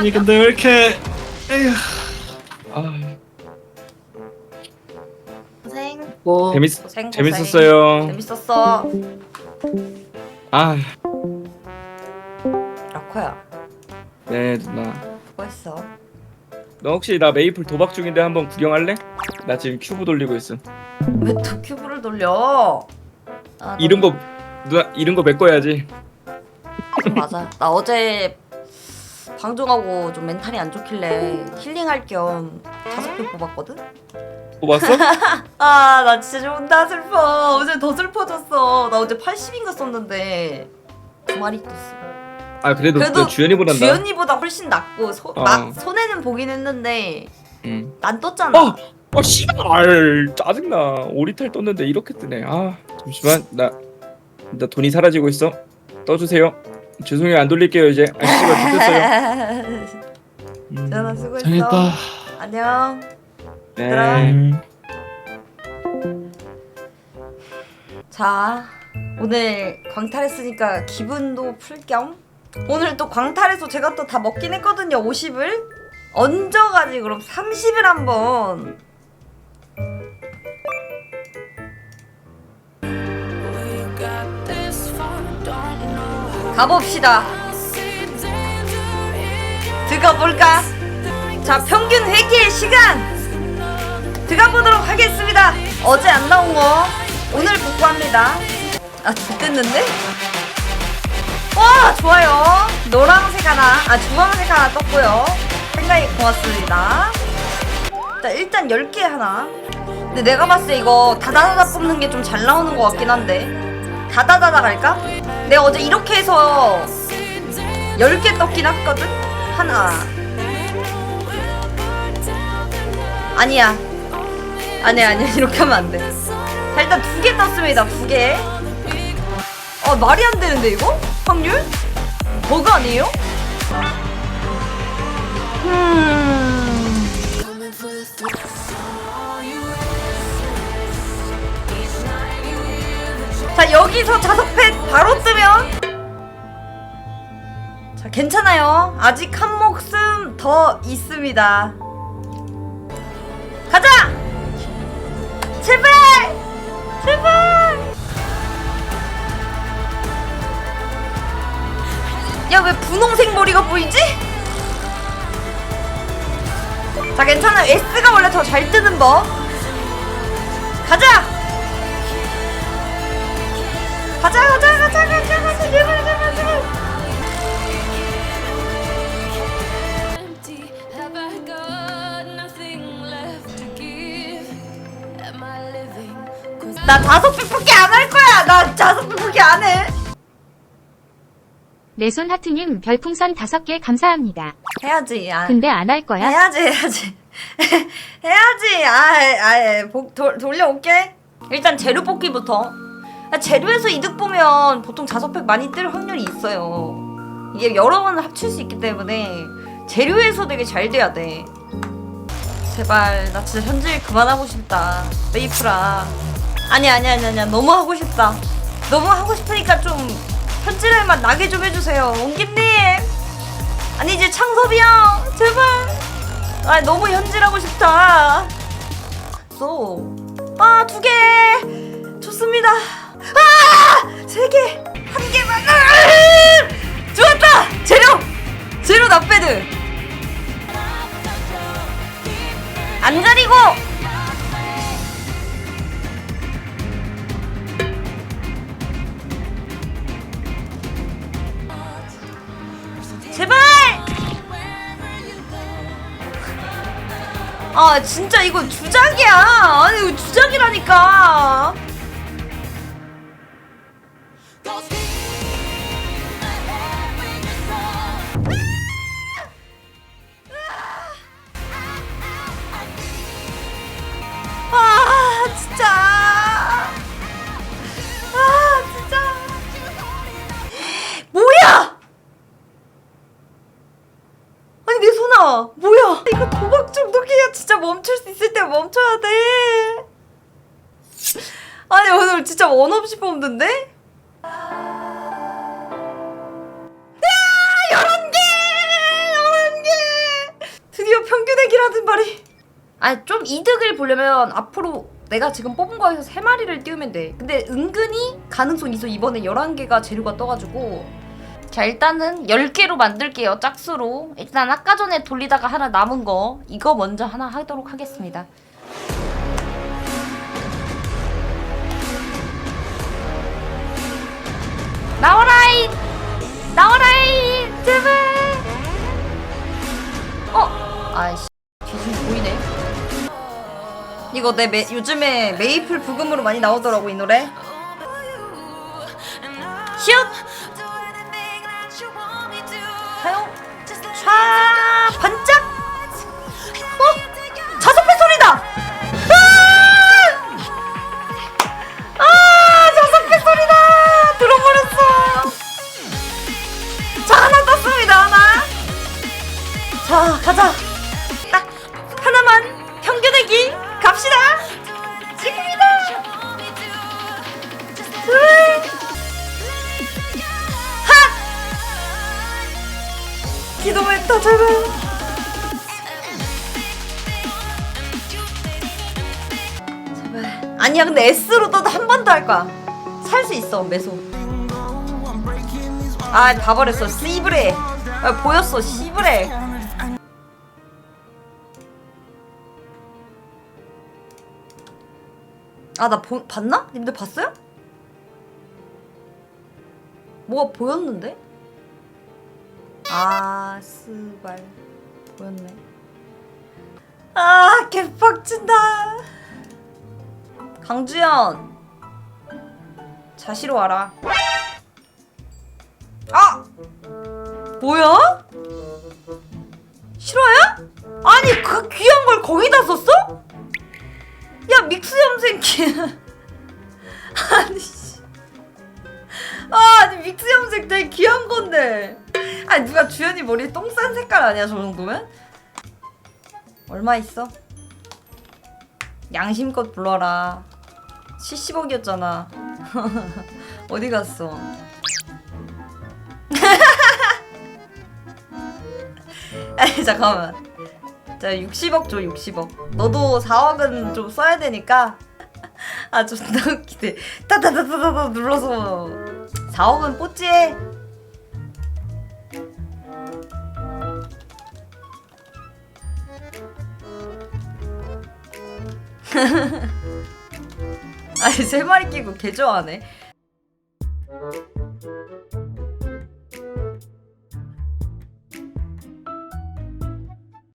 아니 근데 왜 이렇게 에휴 아, 고생 뭐 재밌 고생 고생. 재밌었어요. 재밌었어 아, 라코야 네 누나. 수고했어 너 혹시 나 메이플 도박 중인데 한번 구경할래? 나 지금 큐브 돌리고 있어. 왜 또 큐브를 돌려 아, 나- 이런 거 누나 이런 거 메꿔야지. 맞아 나 어제 방종하고 좀 멘탈이 안 좋길래 힐링할 겸개 뽑았거든 뽑았어? 아 나 진짜 존나 슬퍼 어제 더 슬퍼졌어 나 어제 80인가 썼는데 두 마리 떴어 아 그래도, 그래도 너 주연이보단 나. 주연이보다 훨씬 낫고 소, 어. 나, 손해는 보긴 했는데 응. 난 떴잖아 어, 아 씨발 짜증나. 오리탈 떴는데 이렇게 뜨네. 아 잠시만 나 나 돈이 사라지고 있어. 떠주세요. 죄송해요. 안 돌릴게요 이제. 아 됐어요. 음, 전화 수고했어. 장했다. 안녕. 네. 자 오늘 광탈했으니까 기분도 풀 겸. 오늘 또 광탈해서 제가 또 다 먹긴 했거든요 50을. 얹어가지고 그럼 30을 한번 가봅시다. 들어볼까? 자 평균 회기의 시간! 들어보도록 하겠습니다. 어제 안 나온 거 오늘 복구합니다. 아 됐는데? 와 좋아요. 노란색 하나 아 주황색 하나 떴고요. 생각이 고맙습니다. 자 일단 10개 하나. 근데 내가 봤을 때 이거 다다다다 뽑는 게 좀 잘 나오는 것 같긴 한데 다다다다 갈까? 내가 어제 이렇게 해서 10개 떴긴 했거든? 하나 아니야 아니야 아니야 이렇게 하면 안돼 자 일단 두 개 떴습니다 두개 어 말이 안 되는데 이거? 확률? 버그 아니에요? 자 여기서 자석패 바로 뜨면. 자 괜찮아요. 아직 한 목숨 더 있습니다. 가자! 제발! 제발! 야 왜 분홍색 머리가 보이지? 자 괜찮아. S가 원래 더 잘 뜨는 법. 가자 가자 가자 가자 가자 가자 제발 제발 제발 나 다섯 팩밖에 안 할 거야. 나 다섯 팩밖에 안해. 내손 하트님 별풍선 5개 감사합니다. 해야지. 아. 근데 안 할 거야? 해야지 해야지. 해야지. 아아 돌려올게. 일단 재료 뽑기부터. 아, 재료에서 이득 보면 보통 자석팩 많이 뜰 확률이 있어요. 이게 여러 번을 합칠 수 있기 때문에 재료에서 되게 잘 돼야 돼. 제발 나 진짜 현질 그만하고 싶다. 메이프라 아니 아니 아니 아니 너무 하고 싶다. 너무 하고 싶으니까 좀 현질할 맛 나게 좀 해주세요. 옹기님. 아니 이제 창섭이 형 제발. 아 너무 현질하고 싶다. 쏘 아두 개. 좋습니다 아 세 개 한 개만 아! 좋았다! 재료! 재료 나빼드! 안 가리고! 아 진짜 이거 주작이야. 아니 이거 주작이라니까 뭐야? 이거 도박 중독이야. 진짜 멈출 수 있을 때 멈춰야 돼. 아니 오늘 진짜 원 없이 뽑는데? 아 열한 개! 열한 개! 이득이라는 말이. 아니 좀 이득을 보려면 앞으로 내가 지금 뽑은 거에서 세 마리를 띄우면 돼. 근데 은근히 가능성 있어. 이번에 11개가 재료가 떠가지고 자 일단은 10개로 만들게요 짝수로. 일단 아까 전에 돌리다가 하나 남은 거 이거 먼저 하나 하도록 하겠습니다. 나와라이! 나와라이! 제발! 어? 아이씨 귀신 보이네. 이거 내 매, 요즘에 메이플 부금으로 많이 나오더라고 이 노래. 슛 반짝? 어? 자석배 소리다! 아! 아 자석배 소리다! 들어버렸어. 자 하나 떴습니다 하나. 자 가자. 딱 하나만 평균내기 갑시다. 지금이다. 둘 기도했다 제발 제발. 아니야 근데 S로 떠도 한번더할 거야. 살 수 있어 매소. 아 다 버렸어. 씨브레. 아, 보였어 씨브레. 아나 봤나? 님들 봤어요? 뭐가 보였는데? 아 스발 보였네 아 개빡친다 강주연 자시로 와라 아 뭐야? 싫어요? 아니 그 귀한 걸 거기다 썼어? 야 믹스 염색기 아니 씨. 아 아니 믹스 염색 되게 귀한 건데 아니 누가 주연이 머리에 똥 싼 색깔 아니야 저 정도면? 얼마 있어? 양심껏 불러라. 70억이었잖아. 어디 갔어? 아니 잠깐만. 자 60억 줘 60억. 너도 4억은 좀 써야 되니까. 아 존나 웃기네 따다다다다 눌러서. 4억은 뽀찌해 아니 세 마리 끼고 개 좋아하네